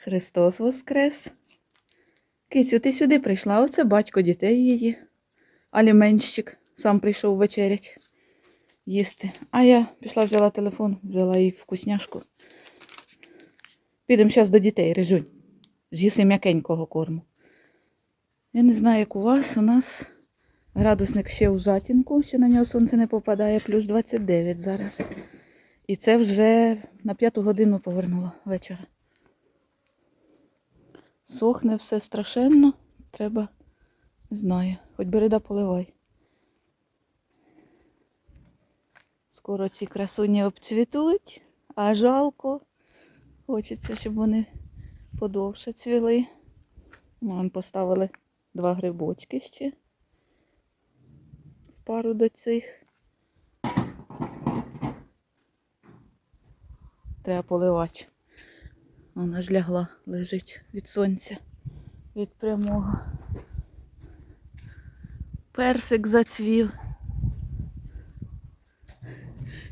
Христос Воскрес. Кицю, ти сюди прийшла, оце батько дітей її. Аліменщик сам прийшов вечерять їсти. А я пішла взяла телефон, взяла їй вкусняшку. Підемо зараз до дітей, Рижунь. З'їси м'якенького корму. Я не знаю, як у вас. У нас градусник ще у затінку, ще на нього сонце не попадає, плюс 29 зараз. І це вже на п'яту годину повернуло вечора. Сохне все страшенно. Треба, не знаю, хоч бери да поливай. Скоро ці красуні обцвітуть, а жалко. Хочеться, щоб вони подовше цвіли. Нам поставили два грибочки ще. В пару до цих. Треба поливати. Вона ж лягла, лежить від сонця, від прямого. Персик зацвів.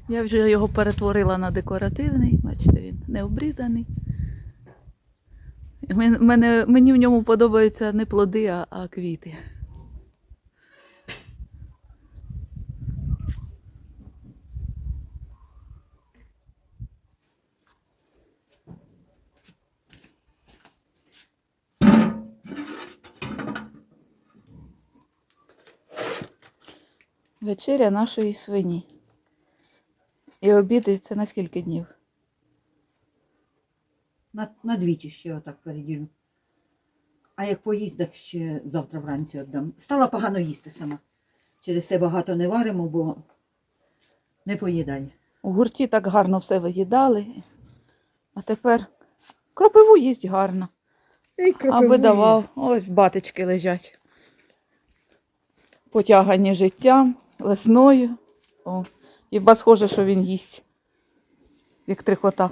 Я вже його перетворила на декоративний, бачите, він не обрізаний. Мен- мені в ньому подобаються не плоди, а квіти. Вечеря нашої свині. І обіди це на скільки днів? На, на двічі ще отак переділю. А як поїсть, так ще завтра вранці віддам. Стала погано їсти сама. Через те багато не варимо, бо не поїдає. У гурті так гарно все виїдали. А тепер кропиву їсть гарно. Аби давав. Ось батечки лежать. Потягані життям, весною. О, хіба схоже, що він їсть, як трикота.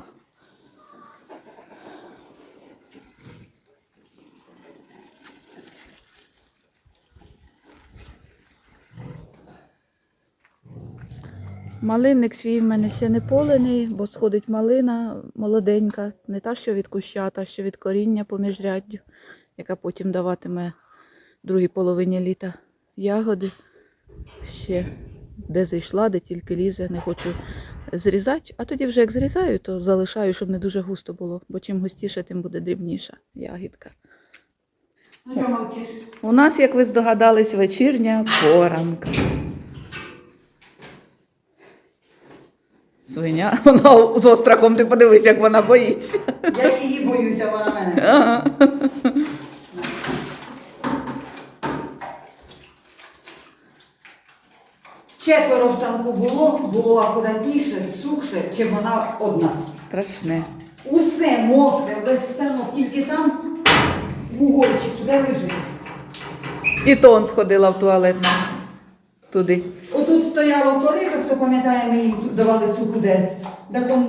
Малинник свій в мене ще не полений, бо сходить малина молоденька, не та, що від куща, та, що від коріння поміж ряддю, яка потім даватиме другій половині літа ягоди. Ще де зайшла, де тільки лізе, не хочу зрізати. А тоді вже як зрізаю, то залишаю, щоб не дуже густо було, бо чим густіше, тим буде дрібніша ягідка. Ну що мовчиш? У нас, як ви здогадались, вечірня поранка. Свиня, вона з острахом, ти подивись, як вона боїться. Я її боюся, вона мене. Ага. Четверо в станку було, було акуратніше, сухше, чим вона одна. Страшне. Усе мокре, весь станок, тільки там в угольчику, де лежить. І то он сходила в туалет на- туди. Отут стояло корито, хто пам'ятає, ми їм тут давали суху дерть. Так он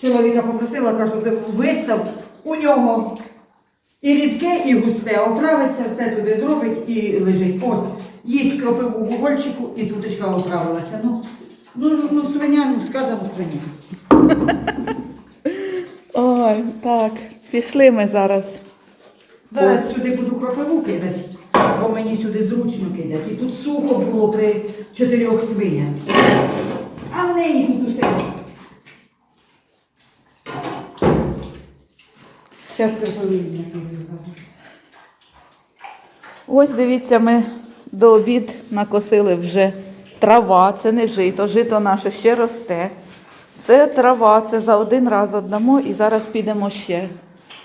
чоловіка попросила, кажу, «Це вистав у нього і рідке, і густе, оправиться, все туди зробить і лежить. Ось, їсть кропиву в угольчику і туточка оправилася. Ну, ну, ну свиня, ну сказано свиня. Ой, так, пішли ми зараз. Зараз сюди буду кропиву кидати, бо мені сюди зручно кидати. І тут сухо було при чотирьох свинях. А в неї тут усе. Зараз кропиву. Ось дивіться, ми до обід накосили вже трава, це не жито, жито наше ще росте. Це трава, це за один раз оддамо і зараз підемо ще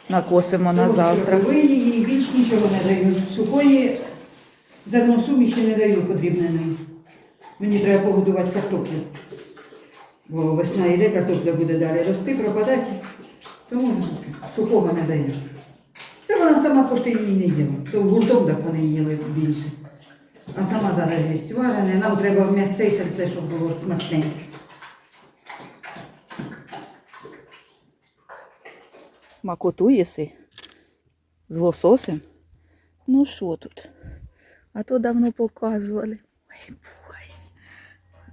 накосимо на завтра. Ви її більш нічого не даю. Сухої зерносуміші не даю подрібненої. Мені треба погодувати картоплю. Бо весна йде, картопля буде далі рости, пропадати. Тому сухого не даю. Та вона сама кошти її не їла. То гуртом так вони їли більше. А сама зараз є варене. Нам треба в м'ясце і серце, щоб було смачненьке. Смакоту їси з лососем. Ну що тут? А то давно показували. Ой, бось.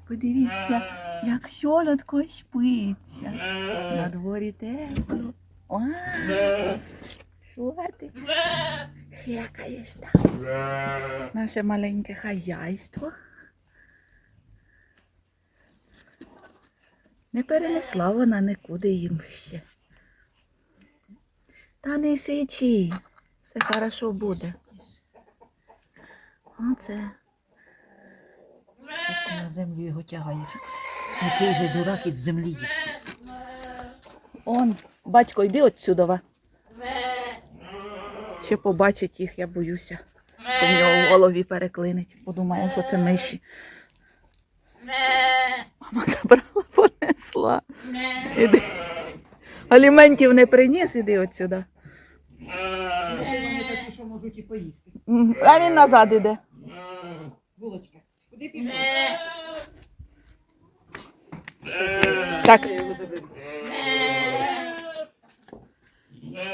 Подивіться, як щолодко спиться. На дворі тепло. Ти? Хекаєш там. Наше маленьке хазяйство. Не перенесла вона нікуди їм ще. Та не сичи, все хорошо буде. Оце. Ось ти на землю його тягаєш. Який же дурак із землі їсть. Он, батько, йди отсюдова. Ще побачить їх, я боюся. Що в нього в голові переклинить. Подумає, що це миші. Мама забрала, понесла. Іди. Аліментів не приніс, іди отсюди. Вони такі, що можуть і поїсти. А він назад іде. Булочка. Куди пішов? Так, Я його заберу.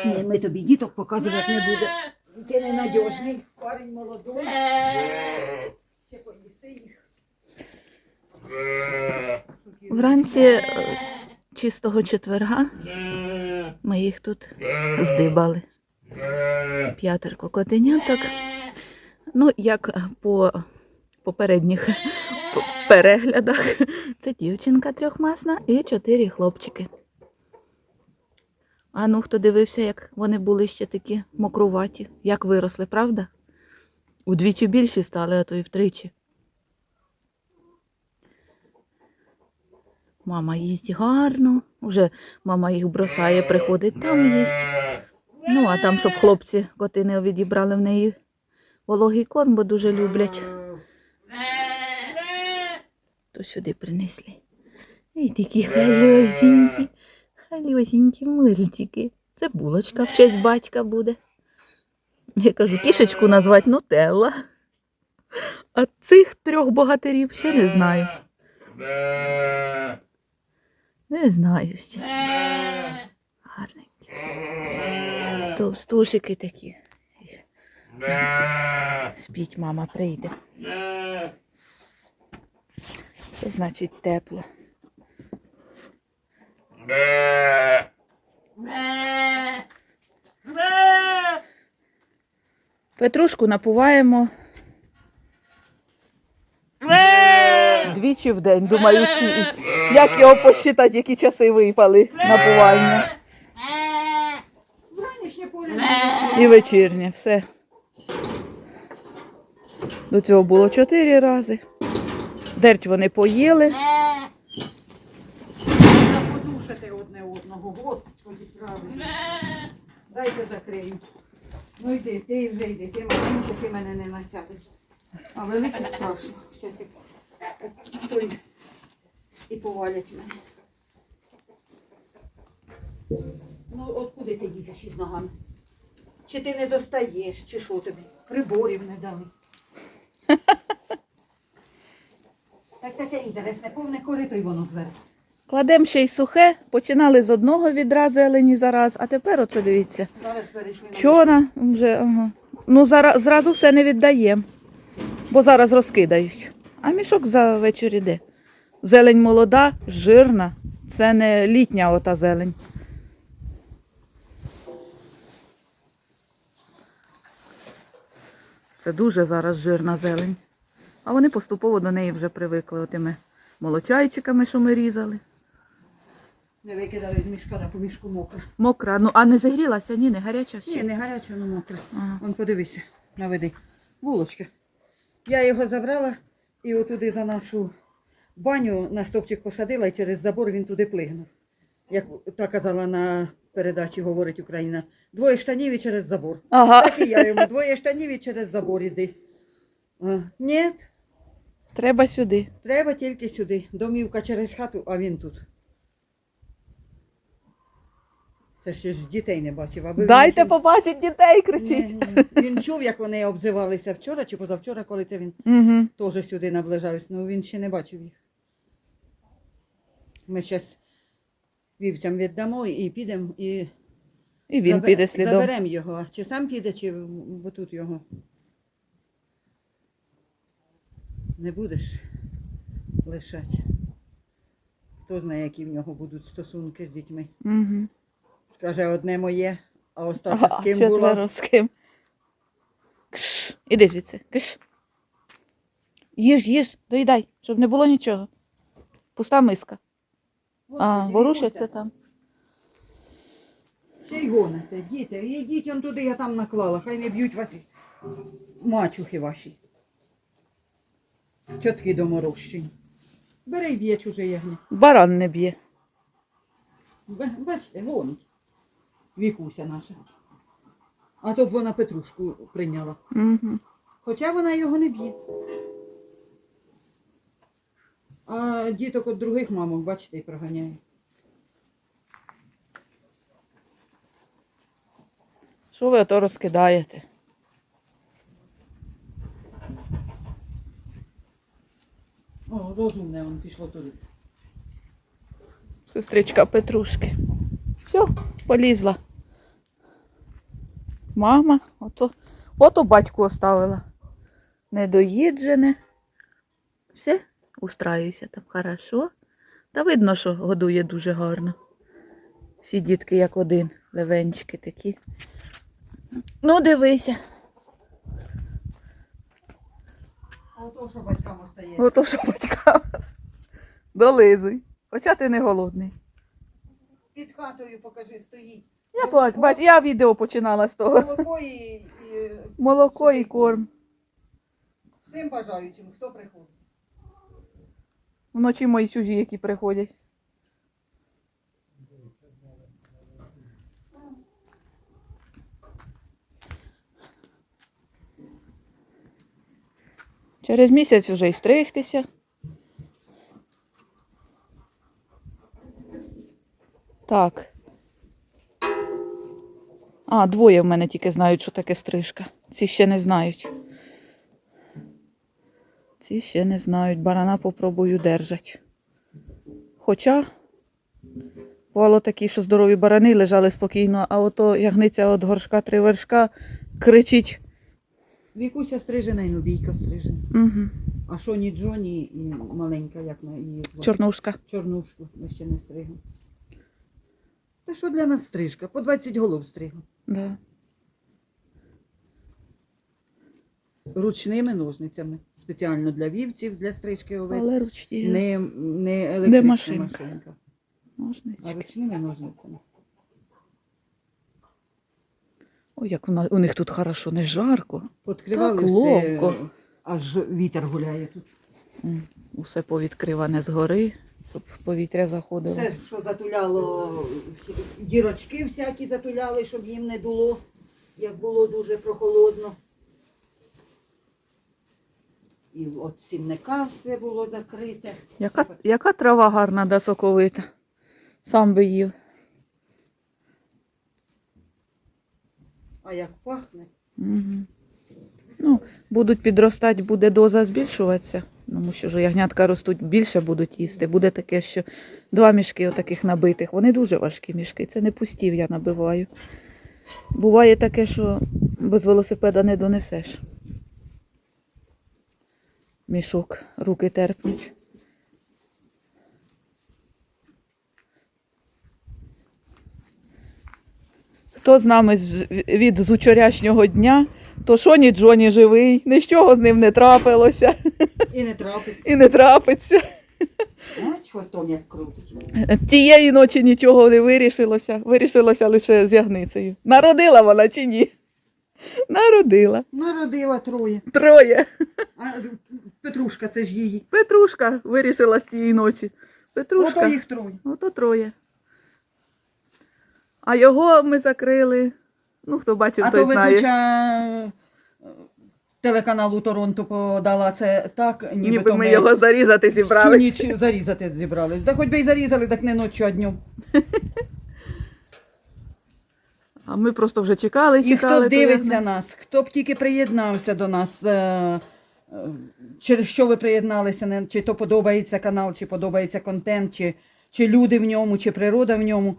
Ні, ми тобі діток показувати не буде. Ти ненадіжний. Парень молодой. Ще поїси їх. вранці е, чистого четверга ми їх тут здибали. П'ятерко котеняток. Ну, як по попередніх переглядах, це дівчинка трьохмасна і чотири хлопчики. А ну, хто дивився, як вони були ще такі мокруваті, як виросли, правда? Удвічі більші стали, а то і втричі. Мама їсть гарно, вже мама їх бросає, приходить там їсть. Ну, а там, щоб хлопці коти не відібрали в неї вологий корм, бо дуже люблять. То сюди принесли. І такі халюсінькі, халюсінькі мильчики. Це булочка в честь батька буде. Я кажу, кішечку назвати Нутелла. А цих трьох богатирів ще не знаю. Не знаю ще. Гарненькі. Товстушики такі. Спіть, мама прийде. Це значить тепло. Петрушку напуваємо. Двічі в день, думаючи, як його посчитати, які часи випали напування. І вечірнє, все. До цього було чотири рази. Дерть вони поїли. Треба подушити одне одного. Господи, правильно. Дайте закрию. Ну йди, ти вже йди, ти маленько, ти мене не насядеш. А великий страшно. Щас той і повалять мене. Ну, от куди ти лізеш із ногами? Чи ти не достаєш, чи що тобі? Приборів не дали. Так таке інтересне, повне корито й воно зверху. Кладемо ще й сухе, починали з одного відра зелені зараз, а тепер оце дивіться. Зараз перейшли на Вчора вже, ага. Ну, зараз, зразу все не віддаємо, бо зараз розкидають. А мішок за вечір іде. Зелень молода, жирна. Це не літня ота зелень. Це дуже зараз жирна зелень. А вони поступово до неї вже привикли отими молочайчиками, що ми різали. Не викидали з мішка, да по мішку мокра. Мокра, ну а не загрілася, ні, не гаряча ще. Ні, не гаряча, але мокра. Ага. Вон подивися, наведи. Булочка. Я його забрала і отуди за нашу баню на стовпчик посадила і через забор він туди плигнув. Як та казала на передачі говорить Україна. Двоє штанів і через забор. Ага. Так і я йому двоє штанів і через забор іди. А, ні, Треба сюди. треба тільки сюди. Домівка через хату, а він тут. Це ще ж дітей не бачив. Аби він Дайте чув- побачить дітей, кричить. ні. Він чув, як вони обзивалися вчора чи позавчора, коли це він Угу. теж сюди наближався. Ну він ще не бачив їх. Ми зараз вівцям віддамо і підемо і І він забе- піде слідом. заберемо його. Чи сам піде, чи бо тут його. Не будеш лишати. Хто знає, які в нього будуть стосунки з дітьми. Угу. Скаже, одне моє, а остаток з ким була. з ким. Кш, іди звідси. Кш. Їж, їж, доїдай, щоб не було нічого. Пуста миска. А, ворушаться там. Ще й гоните, діти, ідіть он туди, я там наклала, хай не б'ють вас і мачухи ваші. Тітки доморощені. Бери й б'є чуже ягня. Баран не б'є. Бачите, гонить. Вікуся наша. А то б вона Петрушку прийняла. Угу. Хоча вона його не б'є. А діток от других мамок, бачите, і проганяє. Що ви ото розкидаєте? О, розумне воно пішло туди. Сестричка Петрушки. Все, полізла. Мама, ото, ото батьку оставила. Недоїджене. Все, устраюся там хорошо. Та видно, що годує дуже гарно. Всі дітки як один, левенчики такі. Ну, дивися. Ото, що батькам остається. Ото що батькам. Долизуй. Хоча ти не голодний. Під хатою покажи, стоїть. Я бач, бач, я відео починала з того. Молоко і, і Молоко і корм. всім бажаючим, хто приходить. Вночі мої чужі, які приходять. Через місяць вже і стригтися. Так. А, двоє в мене тільки знають, що таке стрижка. Ці ще не знають. Ці ще не знають. Барана попробую держать. Хоча бувало такі, що здорові барани лежали спокійно, а ото ягниця від горшка три вершка кричить. Вікуся стрижена і Нубійка стрижена. Угу. А що ні Джоні і маленька, як на її звати? Чорнушка. Чорнушку ми ще не стригли. Та що для нас стрижка? По 20 голов стригли. Да. Ручними ножницями. Спеціально для вівців, для стрижки овець. Але ручні Не, не електрична машинка. машинка, а ручними ножницями. Ой, як у, на- у них тут хорошо, не жарко. Подкривали Так все, аж вітер гуляє тут. Усе повідкриване згори, щоб повітря заходило. Все, що затуляло, дірочки всякі затуляли, щоб їм не дуло, як було дуже прохолодно. І от сімника все було закрите. Яка, яка трава гарна да соковита. Сам би їв. А як пахне? Угу. Ну, будуть підростати, буде доза збільшуватися, тому що ж ягнятка ростуть більше будуть їсти. Буде таке, що два мішки отаких набитих. Вони дуже важкі мішки. Це не пустів я набиваю. Буває таке, що без велосипеда не донесеш. Мішок, руки терпнуть. Хто з нами від з учорашнього дня, то Шоні Джоні живий, нічого з ним не трапилося І не трапиться. і не трапиться. Знаєш, хвостом як крутить. Тієї ночі нічого не вирішилося, вирішилося лише з ягницею. Народила вона чи ні? Народила. Народила троє. Троє. А Петрушка, це ж її. Петрушка вирішила з тієї ночі. Петрушка. Ото їх троє. Ото троє. А його ми закрили. Ну, хто бачив, А той то знає. ведуча телеканалу Торонто подала це так, ніби, Ніби то ми його зарізати всю зібрали. ніч зарізати зібрались. Да хоч би й зарізали, так не ночі, а днем. А ми просто вже чекали, І чекали. хто то дивиться ягне- нас, хто б тільки приєднався до нас, е, е, через що ви приєдналися, чи то подобається канал, чи подобається контент, чи, чи люди в ньому, чи природа в ньому.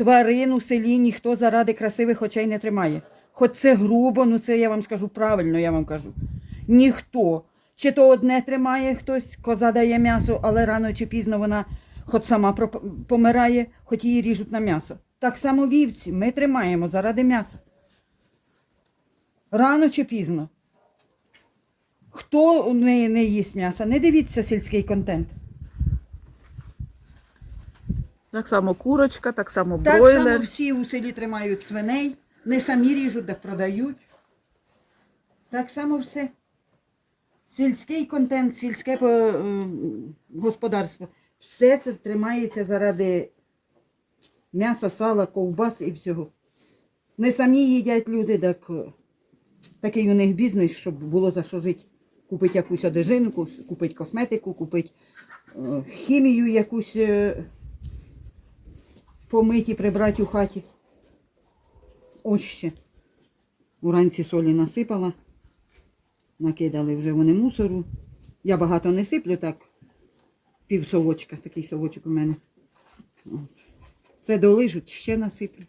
Тварин у селі ніхто заради красивих очей не тримає. Хоч це грубо, ну це я вам скажу правильно, я вам кажу. Ніхто. Чи то одне тримає хтось, коза дає м'ясо, але рано чи пізно вона хоч сама помирає, хоч її ріжуть на м'ясо. Так само вівці. Ми тримаємо заради м'яса. Рано чи пізно. Хто не, не їсть м'яса, не дивіться сільський контент. Так само курочка, так само Так само всі у селі тримають свиней, не самі ріжуть, так продають. Так само все. Сільський контент, сільське е, господарство. Все це тримається заради м'яса, сала, ковбас і всього. Не самі їдять люди, так е, такий у них бізнес, щоб було за що жити. Купить якусь одежинку, купить косметику, купить е, хімію якусь. Помиті, прибрати у хаті. Ось ще. Уранці солі насипала. Накидали вже вони мусору. Я багато не сиплю, так. Пів совочка, такий совочок у мене. Це долижуть, ще насиплю.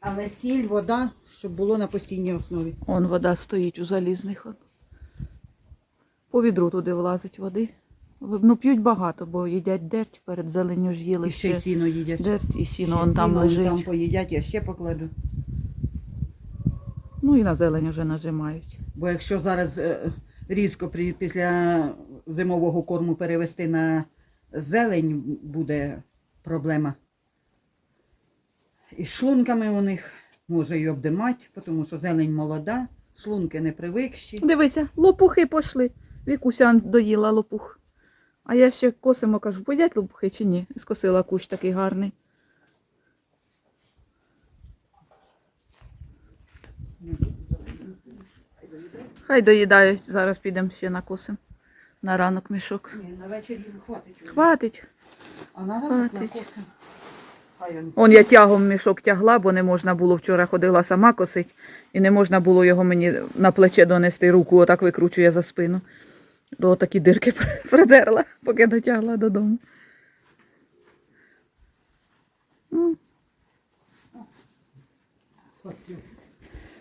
Але сіль, вода, щоб було на постійній основі. Он вода стоїть у залізних. По відру туди влазить води. Ну, п'ють багато, бо їдять дерть, перед зеленню ж їли І ще сіно їдять. дерть і сіно, он там лежить. Там поїдять, я ще покладу. Ну і на зелень вже нажимають. Бо якщо зараз е, різко при, після зимового корму перевести на зелень, буде проблема. І з шлунками у них може й обдимати, тому що зелень молода, шлунки не привикші. Дивися, лопухи пішли. Вікуся доїла лопух. А я ще косимо, кажу, поїдять лопухи чи ні? Скосила кущ такий гарний. Хай доїдають, зараз підемо ще накосимо. На ранок мішок. Ні, на вечір їм хватить. Хватить. А на ранок Хватить. он Он я тягом мішок тягла, бо не можна було вчора ходила сама косить, і не можна було його мені на плече донести руку, отак викручує за спину. До такі дирки придерла, поки дотягла додому.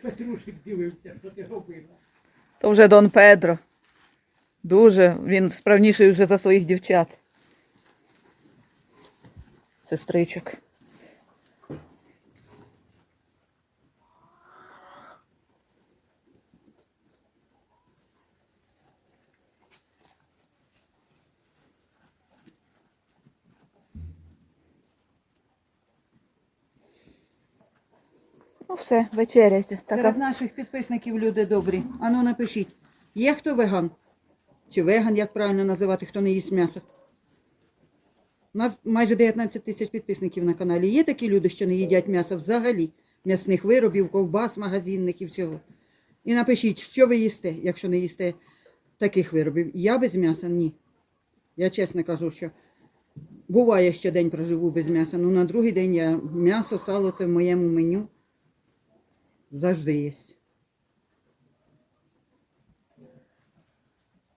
Петрушик дивився, що ти робила. То вже Дон Педро. Дуже. Він справніший вже за своїх дівчат. Сестричок. Ну все, вечеряйте. Така Серед наших підписників люди добрі. Ану напишіть, є хто веган? Чи веган, як правильно називати, хто не їсть м'ясо? У нас майже 19 тисяч підписників на каналі. Є такі люди, що не їдять м'ясо взагалі, м'ясних виробів, ковбас, магазинних і всього. І напишіть, що ви їсте, якщо не їсте таких виробів. Я без м'яса ні. Я чесно кажу, що буває, що день проживу без м'яса. Ну на другий день я м'ясо, сало це в моєму меню завжди є.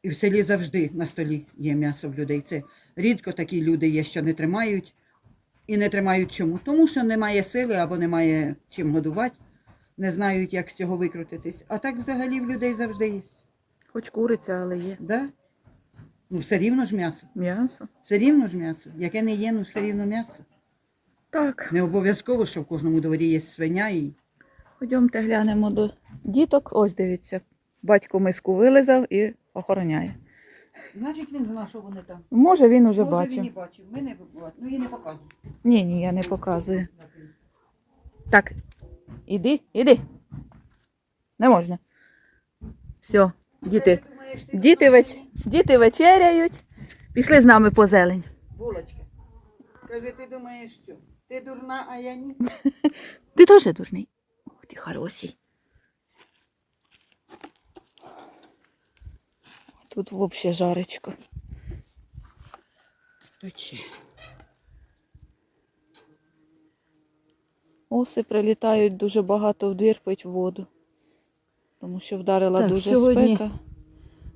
І в селі завжди на столі є м'ясо в людей. Це рідко такі люди є, що не тримають. І не тримають чому? Тому що немає сили або немає чим годувати, не знають, як з цього викрутитись. А так взагалі в людей завжди є. хоч куриця, але є. Да? Ну, все рівно ж м'ясо. М'ясо. Все рівно ж м'ясо. Яке не є, ну все рівно м'ясо. Так. Не обов'язково, що в кожному дворі є свиня і Ходьомте глянемо до діток. Ось дивіться. Батько миску вилизав і охороняє. Значить, він знав, що вони там. Може, він уже Може, він бачив. і бачив. Ми не бачимо. Ну і не показуємо. Ні, ні, я не показую. Так, іди, іди. Не можна. Все, діти. Діти, веч... діти вечеряють. Пішли з нами по зелень. Булочка. Каже, ти думаєш, що? Ти дурна, а я ні. Ти теж дурний. Ти хороший. Тут взагалі жаречко. Пече. Оси прилітають дуже багато в двір пить воду. Тому що вдарила Так, дуже сьогодні- спека.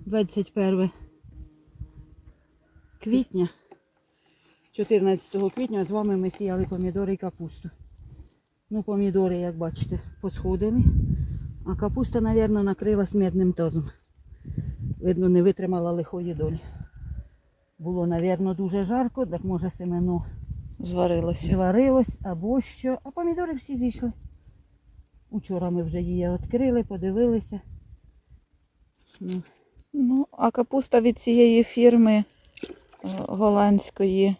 21 квітня. 14 квітня з вами ми сіяли помідори і капусту. Ну, помідори, як бачите, посходили. А капуста, мабуть, накрилась медним тазом. Видно, не витримала лихої долі. Було, мабуть, дуже жарко, так може семено зварилося. зварилось або що. А помідори всі зійшли. Учора ми вже її відкрили, подивилися. Ну, Ну, а капуста від цієї фірми е, голландської. е,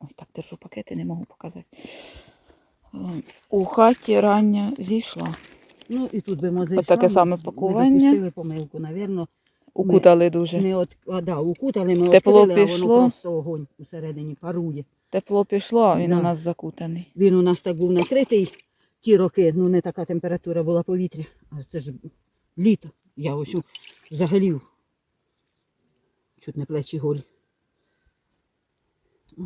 Ой, так держу пакети, не можу показати. У хаті рання зійшла. ну і тут би ми зайшла. таке ми- саме Ми пакування. допустили помилку, навірно. Укутали дуже. Не от, а, да, укутали ми Тепло відкрили, а воно просто огонь усередині парує. Тепло пішло, а він Да. у нас закутаний. Він у нас так був накритий ті роки, ну не така температура була повітря, а це ж літо. Я ось у- чуть не плечі голі. О.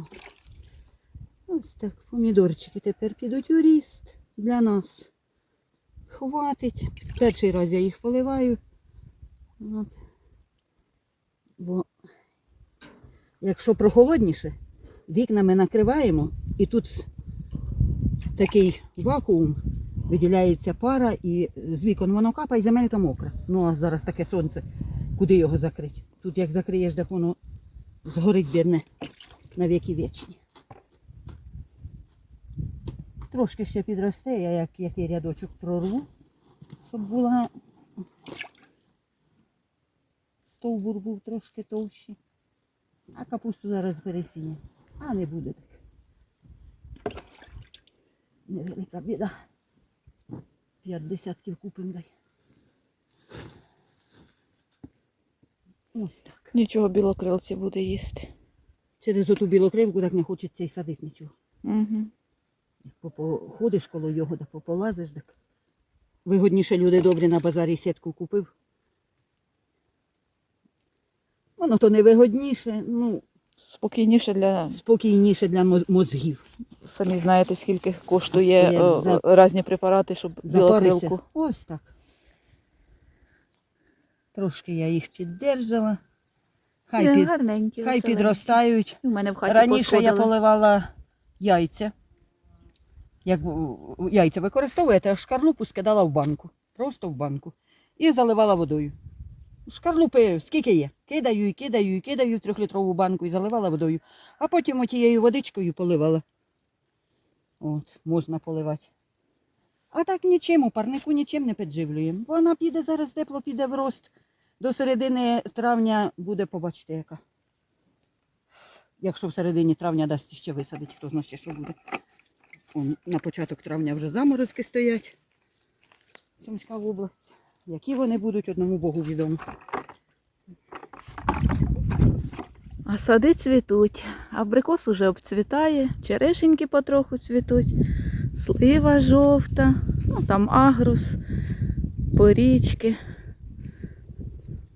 Ось так, помідорчики тепер підуть у ріст для нас. Хватить. Перший раз я їх поливаю. От. Бо якщо прохолодніше, вікнами накриваємо і тут такий вакуум, виділяється пара, і з вікон воно капає, земелька мокра. Ну а зараз таке сонце, куди його закрити? Тут як закриєш, так воно згорить бідне на віки вічні. Трошки ще підросте, я як який рядочок прорву, щоб була стовбур був трошки товщий. А капусту зараз пересіння. А не буде так. Невелика біда. П'ять десятків купим дай. Ось так. Нічого білокрилці буде їсти. Через оту білокривку так не хочеться і садити нічого. Угу. Як Походиш коло його, да пополазиш, так. Вигодніше люди добрі на базарі сітку купив. Воно то не вигодніше, ну, Спокійніше для спокійніше для мозгів. самі знаєте, скільки коштує е, за- різні препарати, щоб білокрилку. Ось так. Трошки я їх піддержала. Хай, під, гарненькі. хай підростають. У мене в хаті Раніше я поливала яйця. Як яйця використовуєте, а шкарлупу скидала в банку. Просто в банку. І заливала водою. Шкарлупи скільки є? Кидаю і кидаю і кидаю в трьохлітрову банку і заливала водою. А потім отією водичкою поливала. От, можна поливати. А так нічим, у парнику нічим не підживлюємо. Вона піде зараз тепло, піде в рост. До середини травня буде, побачите, яка. Якщо в середині травня дасть ще висадити, хто знає, що буде. На початок травня вже заморозки стоять. Сумська область. Які вони будуть, одному Богу відомо. А сади цвітуть. Абрикос уже обцвітає, черешеньки потроху цвітуть, слива жовта, ну там агрус, порічки.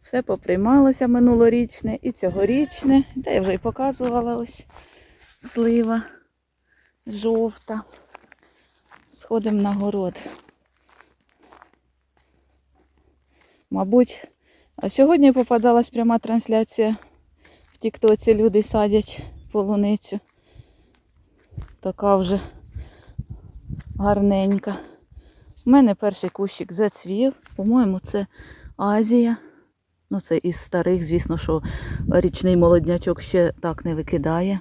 Все поприймалося минулорічне і цьогорічне. Та я вже й показувала ось слива жовта. Сходимо на город. Мабуть, а сьогодні попадалась пряма трансляція в Тіктоці люди садять полуницю. Така вже гарненька. У мене перший кущик зацвів. По-моєму, це Азія. Ну, це із старих, звісно, що річний молоднячок ще так не викидає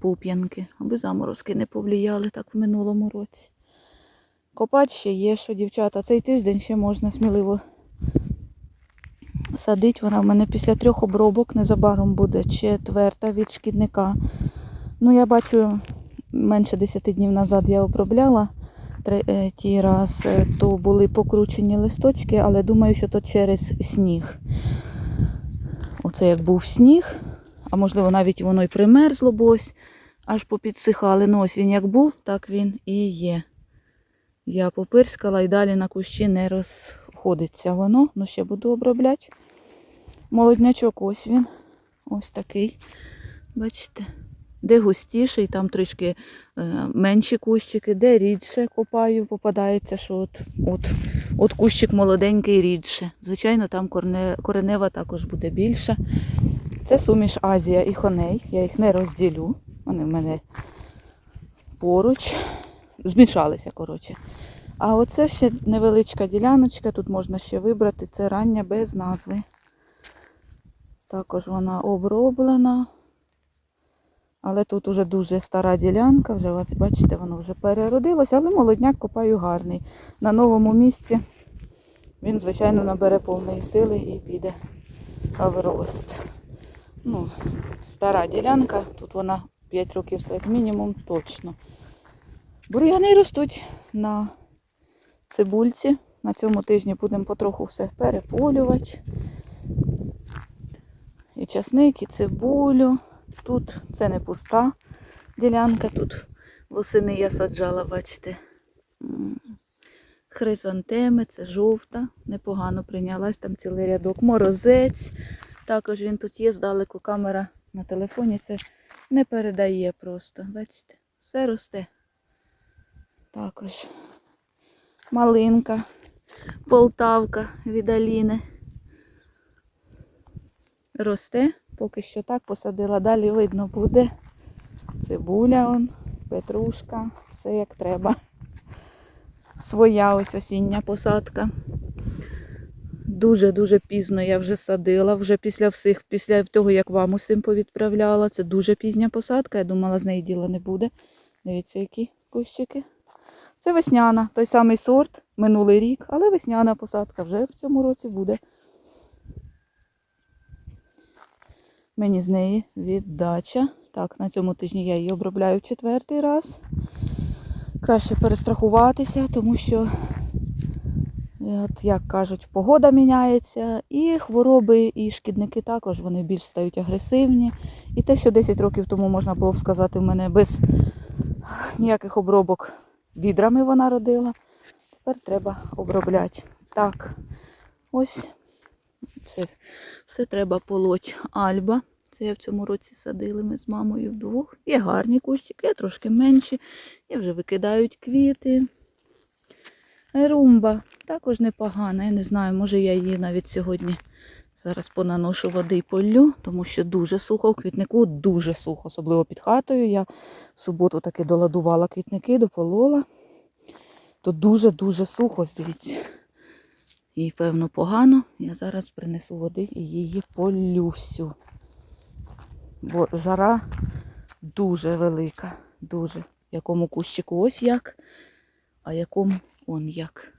пуп'янки, аби заморозки не повлияли так в минулому році. Копати ще є, що дівчата, цей тиждень ще можна сміливо садить. Вона в мене після трьох обробок незабаром буде четверта від шкідника. Ну, я бачу, менше 10 днів назад я обробляла третій раз, е, то були покручені листочки, але думаю, що то через сніг. Оце як був сніг, а можливо навіть воно й примерзло, бо ось аж попідсихали. Ну ось він як був, так він і є. Я попирскала і далі на кущі не розходиться воно. Ну ще буду обробляти. Молоднячок ось він. Ось такий. Бачите? Де густіший, там трішки е, менші кущики, де рідше копаю, попадається, що от, от, от кущик молоденький рідше. Звичайно, там корне, коренева також буде більша. Це суміш Азія і хоней. Я їх не розділю. Вони в мене поруч. Змішалися, коротше. А оце ще невеличка діляночка, тут можна ще вибрати. Це рання без назви. Також вона оброблена. Але тут уже дуже стара ділянка, вже бачите, воно вже переродилося, але молодняк копаю гарний. На новому місці він, звичайно, набере повної сили і піде в рост. Ну, стара ділянка, тут вона 5 років все як мінімум точно. Бур'яни ростуть на цибульці. На цьому тижні будемо потроху все переполювати. І часник, і цибулю. Тут це не пуста ділянка, тут восени я саджала, бачите. Хризантеми, це жовта, непогано прийнялась, там цілий рядок. Морозець. Також він тут є, здалеку камера на телефоні це не передає просто. Бачите, все росте. Також малинка, полтавка від Аліни. Росте, поки що так посадила, далі видно буде. Цибуля, он, петрушка, все як треба. Своя ось осіння посадка. Дуже-дуже пізно я вже садила, вже після всіх, після того, як вам усім повідправляла. Це дуже пізня посадка. Я думала, з неї діла не буде. Дивіться, які кущики. Це весняна, той самий сорт, минулий рік, але весняна посадка вже в цьому році буде. Мені з неї віддача. Так, на цьому тижні я її обробляю в четвертий раз. Краще перестрахуватися, тому що, от як кажуть, погода міняється, і хвороби, і шкідники також вони більш стають агресивні. І те, що 10 років тому можна було б сказати, в мене без ніяких обробок відрами вона родила. Тепер треба обробляти. Так, ось все, все треба полоть. Альба. Це я в цьому році садили ми з мамою вдвох. Є гарні кущики, є трошки менші. І вже викидають квіти. Румба також непогана. Я не знаю, може я її навіть сьогодні зараз понаношу води і полю, тому що дуже сухо в квітнику, дуже сухо, особливо під хатою. Я в суботу таки доладувала квітники, дополола. То дуже-дуже сухо, дивіться. Їй, певно, погано. Я зараз принесу води і її полю всю. Бо жара дуже велика, дуже. Якому кущику ось як, а якому он як.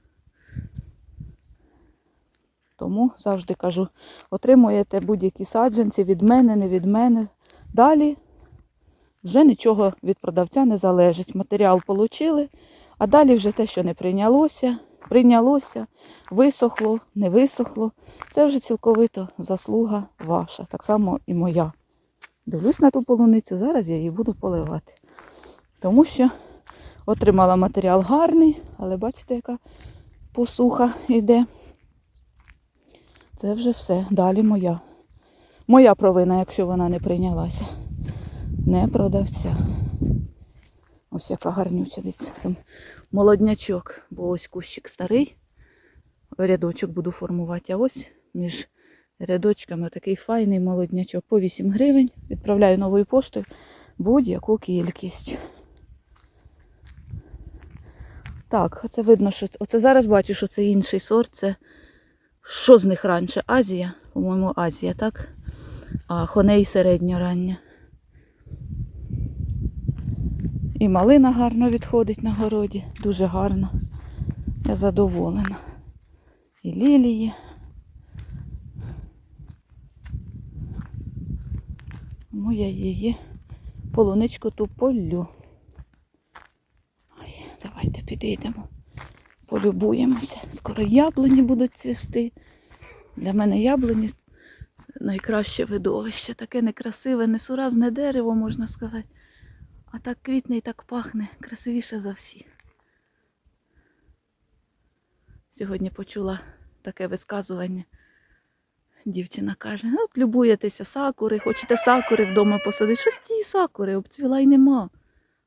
Тому завжди кажу, отримуєте будь-які саджанці від мене, не від мене. Далі вже нічого від продавця не залежить. Матеріал отримали, а далі вже те, що не прийнялося, прийнялося, висохло, не висохло. Це вже цілковито заслуга ваша, так само і моя. Дивлюсь на ту полуницю, зараз я її буду поливати. Тому що отримала матеріал гарний, але бачите, яка посуха йде. Це вже все. Далі моя. Моя провина, якщо вона не прийнялася. Не продавця. Ось яка гарнюча дивіться. Молоднячок, бо ось кущик старий. Рядочок буду формувати, а ось між рядочками такий файний молоднячок по 8 гривень. Відправляю новою поштою будь-яку кількість. Так, це видно, що оце зараз бачу, що це інший сорт. Це що з них раніше? Азія, по-моєму, Азія, так? А хоней середньорання. І малина гарно відходить на городі, дуже гарно. Я задоволена. І лілії. Тому я її полуничку ту полю. Ой, давайте підійдемо, полюбуємося. Скоро яблуні будуть цвісти. Для мене яблуні це найкраще видовище. Таке некрасиве, несуразне дерево, можна сказати. А так квітне і так пахне, красивіше за всіх. Сьогодні почула таке висказування. Дівчина каже, «Ну, от любуєтеся сакури, хочете сакури вдома посадити. Щось тієї сакури, обцвіла й нема.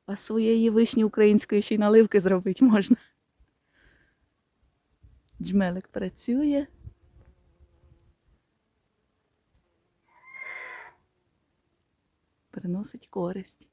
А своєї вишні української ще й наливки зробити можна. Джмелик працює. Приносить користь.